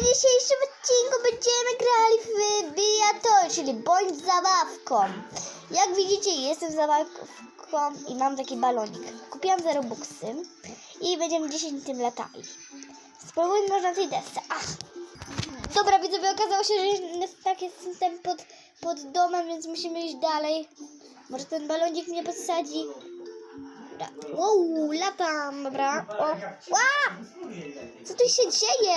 w dzisiejszym odcinku będziemy grali w Biatoy, czyli bądź zabawką. Jak widzicie, jestem zabawką i mam taki balonik. Kupiłam za Robuxy i będziemy dzisiaj tym latali. Spróbujmy może na tej desce. Ach. Dobra, widzowie, okazało się, że tak jestem pod, pod domem, więc musimy iść dalej. Może ten balonik mnie podsadzi. Wow, latam, dobra. O. Ła! Co tu się dzieje?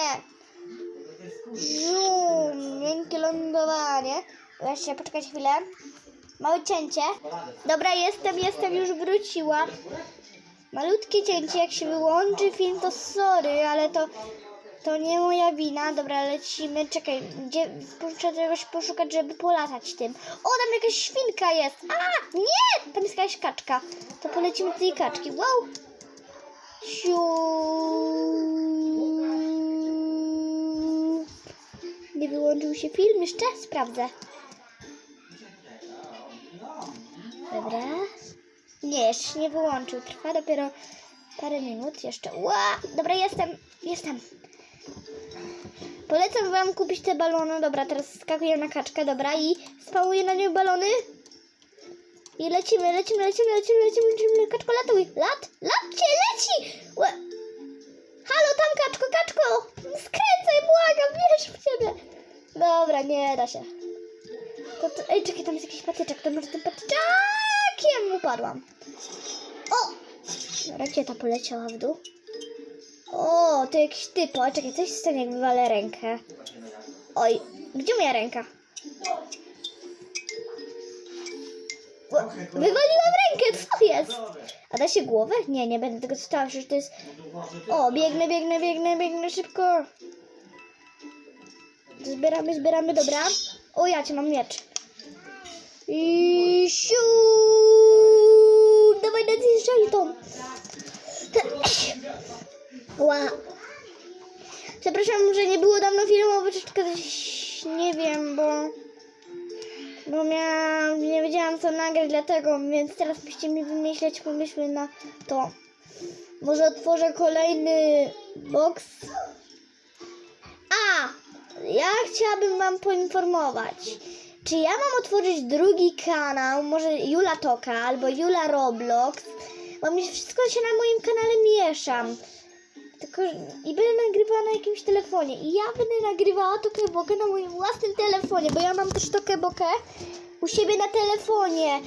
Żum, miękkie lądowanie. Właśnie, poczekać chwilę. Małe cięcie. Dobra, jestem, jestem, już wróciłam. Malutkie cięcie, jak się wyłączy film, to sorry, ale to, to nie moja wina. Dobra, lecimy. Czekaj, gdzie muszę czegoś poszukać, żeby polatać tym. O, tam jakaś świnka jest. A, nie! Tam jest jakaś kaczka. To polecimy tej kaczki. Wow! Siu. Wyłączył się film jeszcze? Sprawdzę. Dobra. Nie, jeszcze się nie wyłączył. Trwa dopiero parę minut jeszcze. Ła! Dobra, jestem. Jestem. Polecam wam kupić te balony. Dobra, teraz skakuję na kaczkę. Dobra, i spałuję na nią balony. I lecimy, lecimy, lecimy, lecimy, lecimy, lecimy. Kaczko, latuj. Lat, nie da się. To, to, ej, czekaj, tam jest jakiś patyczek, to może tym patyczakiem upadłam. O! Rakieta poleciała w dół. O, to jakiś typ. O, czekaj, coś stanie, jak wywalę rękę. Oj, gdzie moja ręka? Wywaliłam rękę, co jest? A da się głowę? Nie, nie będę tego czytała, przecież to jest... O, biegnę, biegnę, biegnę, biegnę szybko. Zbieramy, zbieramy, dobra. O, ja cię mam miecz. I siu! Dawaj, nadjeżdżaj tą. Ła. Przepraszam, że nie było dawno filmu, bo troszeczkę nie wiem, bo... Bo miałam, nie wiedziałam co nagrać, dlatego, więc teraz musicie mi wymyśleć pomysły na to. Może otworzę kolejny box. A! Ja chciałabym wam poinformować. Czy ja mam otworzyć drugi kanał, może Jula Toka albo Jula Roblox? Bo mi wszystko się na moim kanale mieszam. Tylko i będę nagrywała na jakimś telefonie. I ja będę nagrywała Tokebokę na moim własnym telefonie, bo ja mam też Tokebokę u siebie na telefonie.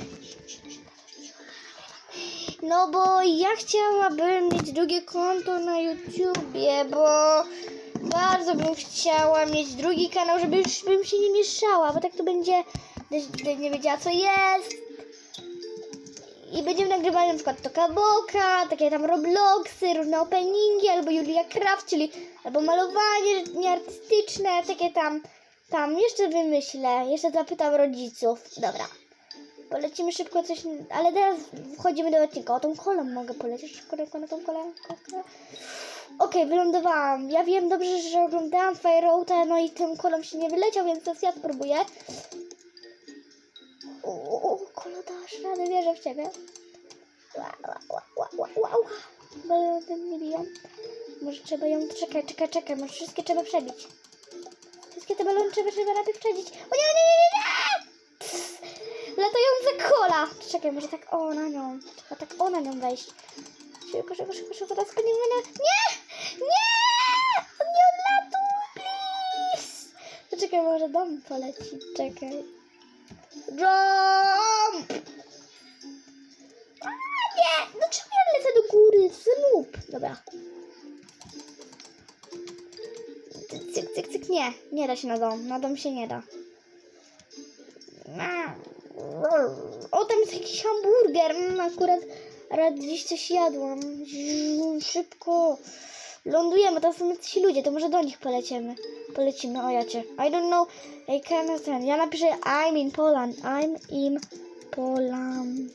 No bo ja chciałabym mieć drugie konto na YouTubie, bo bardzo bym chciała mieć drugi kanał, żeby już bym się nie mieszała, bo tak to będzie, nie wiedziała co jest. I będziemy nagrywali na przykład Toka Boka, takie tam Robloxy, różne openingi, albo Julia Craft, czyli albo malowanie nieartystyczne, takie tam, tam, jeszcze wymyślę, jeszcze zapytam rodziców. Dobra, polecimy szybko coś, ale teraz wchodzimy do odcinka. O tą kolą mogę polecieć, szybko na tą kolę. Okej, wylądowałam. Ja wiem dobrze, że oglądałam Fire Road'a, no i tym kolą się nie wyleciał, więc teraz ja spróbuję. O, kolo, dasz radę, wierzę w ciebie. Ła, ła, ła, ła, ła, ła. Balony nie biją. Może trzeba ją... Czekaj, czekaj, czekaj, może wszystkie trzeba przebić. Wszystkie te balony trzeba, trzeba najpierw przebić. O nie, nie, nie, nie! Pff, Latająca kola. Czekaj, może tak o na nią. Trzeba tak o na nią wejść. Szybko, szybko, szybko, szybko, teraz. Nie! Nie! Poczekaj, może dom poleci. Czekaj. Jump! A, nie! No czemu ja lecę do góry? Znów. Dobra. Cyk, cyk, cyk. Nie, nie da się na dom. Na dom się nie da. O, tam jest jakiś hamburger. Mm, akurat raz gdzieś coś jadłam. Szybko. Lądujemy, to są ci ludzie, to może do nich polecimy. Polecimy, o ja cię. I don't know, I can't understand. Ja napiszę I'm in Poland. I'm in Poland.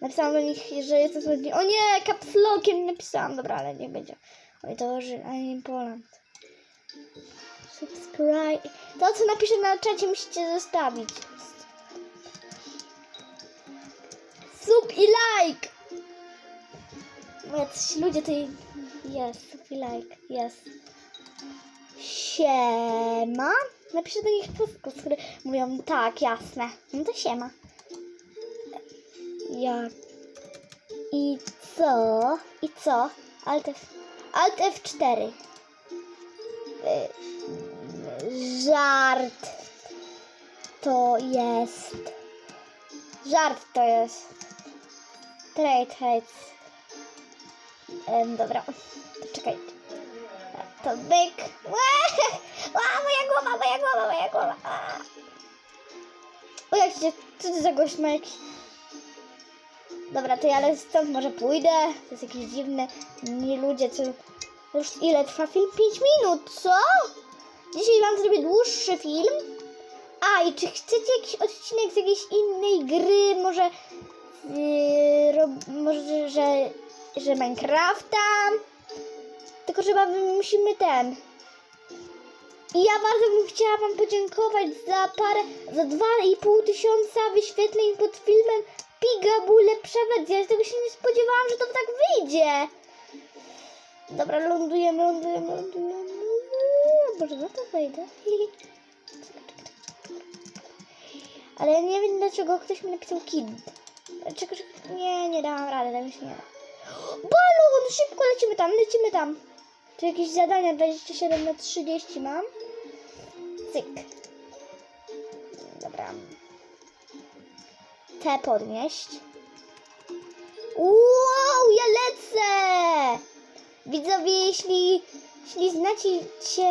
Napisałam do nich, że jestem słodni. O nie, caps lockiem napisałam. Dobra, ale nie będzie. Oj, to że I'm in Poland. Subscribe. To, co napiszę na czacie, musicie zostawić. Sub i like! Bo jacyś ludzie tutaj... Sub i like, jest. siema. Napiszę do nich wszystko, które mówią tak, jasne. No to siema. Jak i co? I co? Alt, F, Alt F4. Y, Żart to jest. Żart to jest. Trade hates. Em, dobra, czekaj. To byk. A, moja głowa, moja głowa, moja głowa. O jak się, co za gość ma jakiś... Dobra, to ja ale stąd może pójdę. To jest jakieś dziwne. Nie ludzie, co... Już ile trwa film? 5 minut, co? Dzisiaj wam zrobię dłuższy film. A, i czy chcecie jakiś odcinek z jakiejś innej gry? Może... Yy, rob, może, że... Że Minecrafta? Tylko trzeba musimy ten... I ja bardzo bym chciała Wam podziękować za parę, za 2,5 tysiąca wyświetleń pod filmem Pigabule Przewersja. Z tego się nie spodziewałam, że to tak wyjdzie. Dobra, lądujemy, lądujemy, lądujemy. Może na to wejdę. Ale ja nie wiem dlaczego ktoś mi napisał kid. Czego? Nie, nie dałam rady, tak mi nie da. Balon! Szybko lecimy tam, lecimy tam. Tu jakieś zadania 27 na 30 mam. Cyk. Dobra. Te podnieść. Wow, ja lecę! Widzowie, jeśli, jeśli znacie się...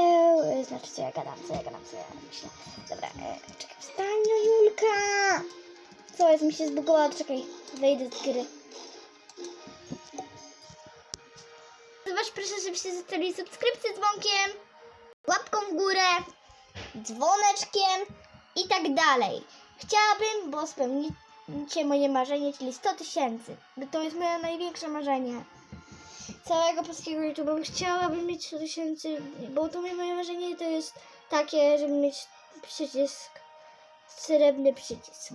Znaczy, co ja gadam, co ja gadam, co ja myślę. Dobra, e, czekaj, wstań, no Julka! Co jest, mi się zbugowało, czekaj, wejdę z gry. Zobacz proszę, żebyście zostawili subskrypcję dzwonkiem, łapką w górę, dzwoneczkiem i tak dalej. Chciałabym, bo spełnicie moje marzenie, czyli 100 tysięcy. To jest moje największe marzenie. Całego polskiego YouTube'a. Chciałabym mieć 100 tysięcy, bo to moje marzenie to jest takie, żeby mieć przycisk, srebrny przycisk.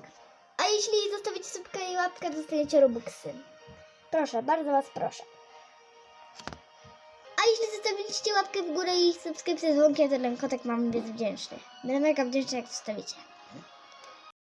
A jeśli zostawicie subkę i łapkę, dostaniecie robuxy. Proszę, bardzo was proszę. A jeśli zostawiliście łapkę w górę i subskrypcję z dzwonkiem, to ten kotek mam być wdzięczny. Będę mega wdzięczny, jak zostawicie.